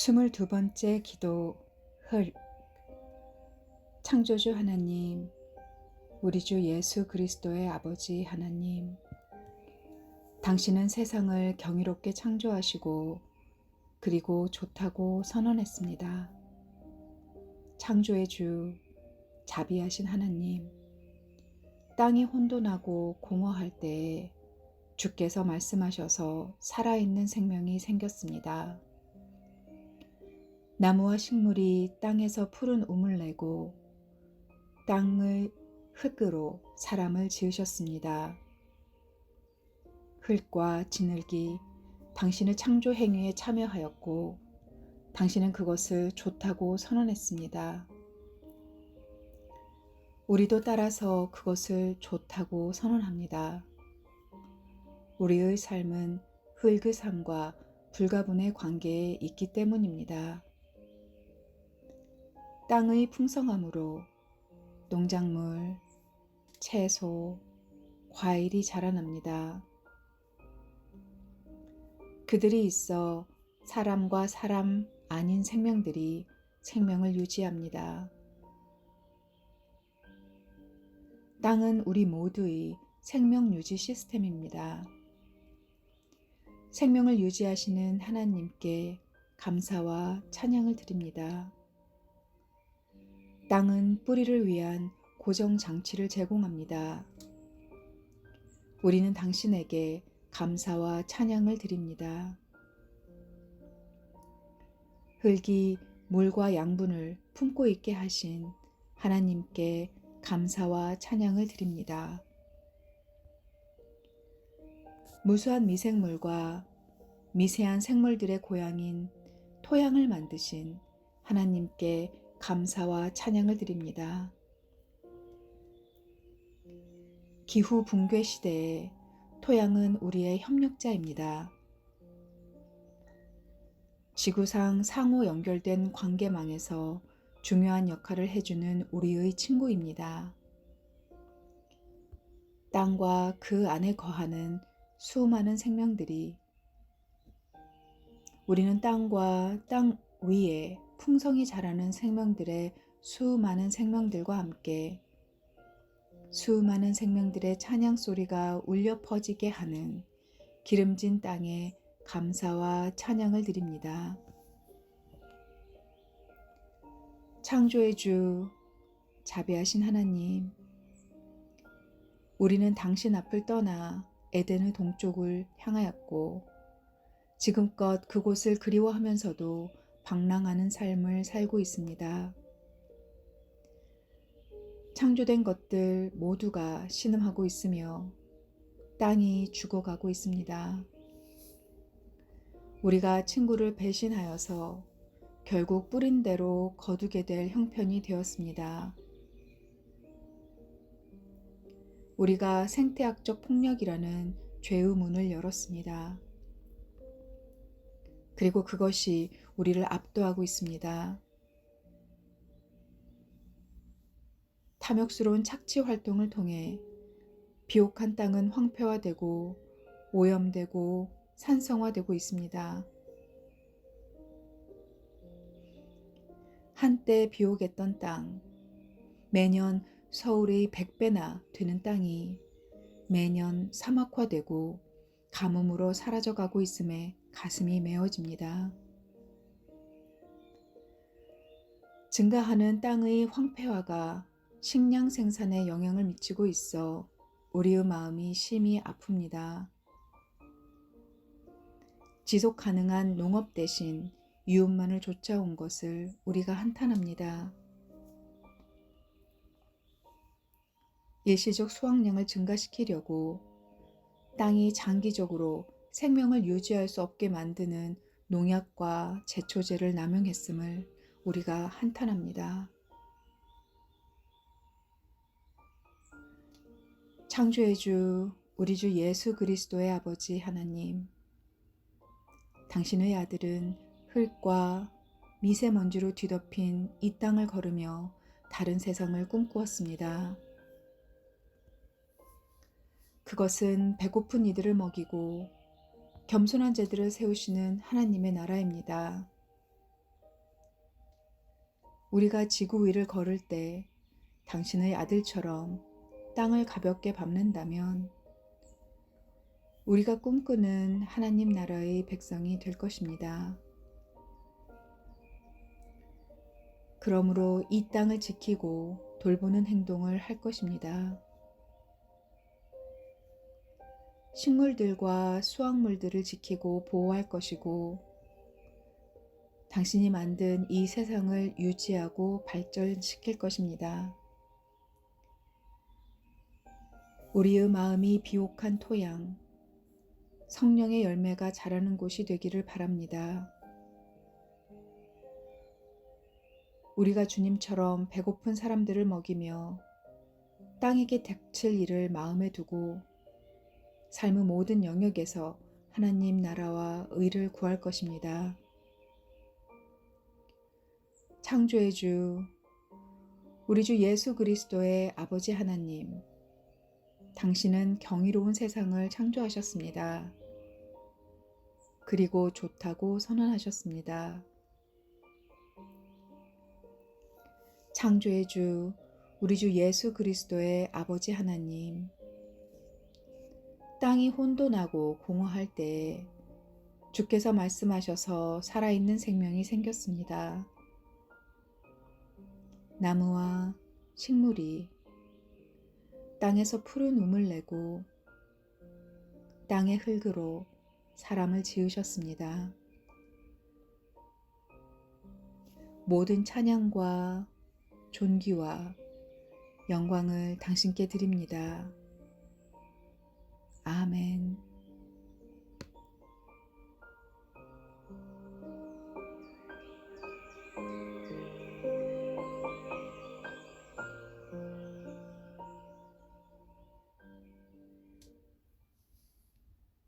스물두 번째 기도 헐 창조주 하나님 우리 주 예수 그리스도의 아버지 하나님 당신은 세상을 경이롭게 창조하시고 그리고 좋다고 선언했습니다. 창조의 주 자비하신 하나님 땅이 혼돈하고 공허할 때에 주께서 말씀하셔서 살아있는 생명이 생겼습니다. 나무와 식물이 땅에서 푸른 우물 내고 땅의 흙으로 사람을 지으셨습니다. 흙과 진흙이 당신의 창조 행위에 참여하였고 당신은 그것을 좋다고 선언했습니다. 우리도 따라서 그것을 좋다고 선언합니다. 우리의 삶은 흙의 삶과 불가분의 관계에 있기 때문입니다. 땅의 풍성함으로 농작물, 채소, 과일이 자라납니다. 그들이 있어 사람과 사람 아닌 생명들이 생명을 유지합니다. 땅은 우리 모두의 생명 유지 시스템입니다. 생명을 유지하시는 하나님께 감사와 찬양을 드립니다. 땅은 뿌리를 위한 고정 장치를 제공합니다. 우리는 당신에게 감사와 찬양을 드립니다. 흙이 물과 양분을 품고 있게 하신 하나님께 감사와 찬양을 드립니다. 무수한 미생물과 미세한 생물들의 고향인 토양을 만드신 하나님께 감사와 찬양을 드립니다. 기후 붕괴 시대에 토양은 우리의 협력자입니다. 지구상 상호 연결된 관계망에서 중요한 역할을 해주는 우리의 친구입니다. 땅과 그 안에 거하는 수많은 생명들이 우리는 땅과 땅 위에 풍성히 자라는 생명들의 수많은 생명들과 함께 수많은 생명들의 찬양 소리가 울려 퍼지게 하는 기름진 땅에 감사와 찬양을 드립니다. 창조의 주, 자비하신 하나님, 우리는 당신 앞을 떠나 에덴의 동쪽을 향하였고, 지금껏 그곳을 그리워하면서도 방랑하는 삶을 살고 있습니다. 창조된 것들 모두가 신음하고 있으며 땅이 죽어가고 있습니다. 우리가 친구를 배신하여서 결국 뿌린 대로 거두게 될 형편이 되었습니다. 우리가 생태학적 폭력이라는 죄의 문을 열었습니다. 그리고 그것이 우리를 압도하고 있습니다. 탐욕스러운 착취 활동을 통해 비옥한 땅은 황폐화되고 오염되고 산성화되고 있습니다. 한때 비옥했던 땅, 매년 서울의 100배나 되는 땅이 매년 사막화되고 가뭄으로 사라져가고 있음에 가슴이 메어집니다. 증가하는 땅의 황폐화가 식량 생산에 영향을 미치고 있어 우리의 마음이 심히 아픕니다. 지속 가능한 농업 대신 이웃만을 쫓아온 것을 우리가 한탄합니다. 일시적 수확량을 증가시키려고 땅이 장기적으로 생명을 유지할 수 없게 만드는 농약과 제초제를 남용했음을 우리가 한탄합니다. 창조의 주, 우리 주 예수 그리스도의 아버지 하나님, 당신의 아들은 흙과 미세먼지로 뒤덮인 이 땅을 걸으며 다른 세상을 꿈꾸었습니다. 그것은 배고픈 이들을 먹이고 겸손한 자들을 세우시는 하나님의 나라입니다. 우리가 지구 위를 걸을 때 당신의 아들처럼 땅을 가볍게 밟는다면 우리가 꿈꾸는 하나님 나라의 백성이 될 것입니다. 그러므로 이 땅을 지키고 돌보는 행동을 할 것입니다. 식물들과 수확물들을 지키고 보호할 것이고, 당신이 만든 이 세상을 유지하고 발전시킬 것입니다. 우리의 마음이 비옥한 토양, 성령의 열매가 자라는 곳이 되기를 바랍니다. 우리가 주님처럼 배고픈 사람들을 먹이며 땅에게 닥칠 일을 마음에 두고 삶의 모든 영역에서 하나님 나라와 의를 구할 것입니다. 창조의 주, 우리 주 예수 그리스도의 아버지 하나님, 당신은 경이로운 세상을 창조하셨습니다. 그리고 좋다고 선언하셨습니다. 창조의 주, 우리 주 예수 그리스도의 아버지 하나님, 땅이 혼돈하고 공허할 때 주께서 말씀하셔서 살아있는 생명이 생겼습니다. 나무와 식물이 땅에서 푸른 움을 내고 땅의 흙으로 사람을 지으셨습니다. 모든 찬양과 존귀와 영광을 당신께 드립니다. 아멘.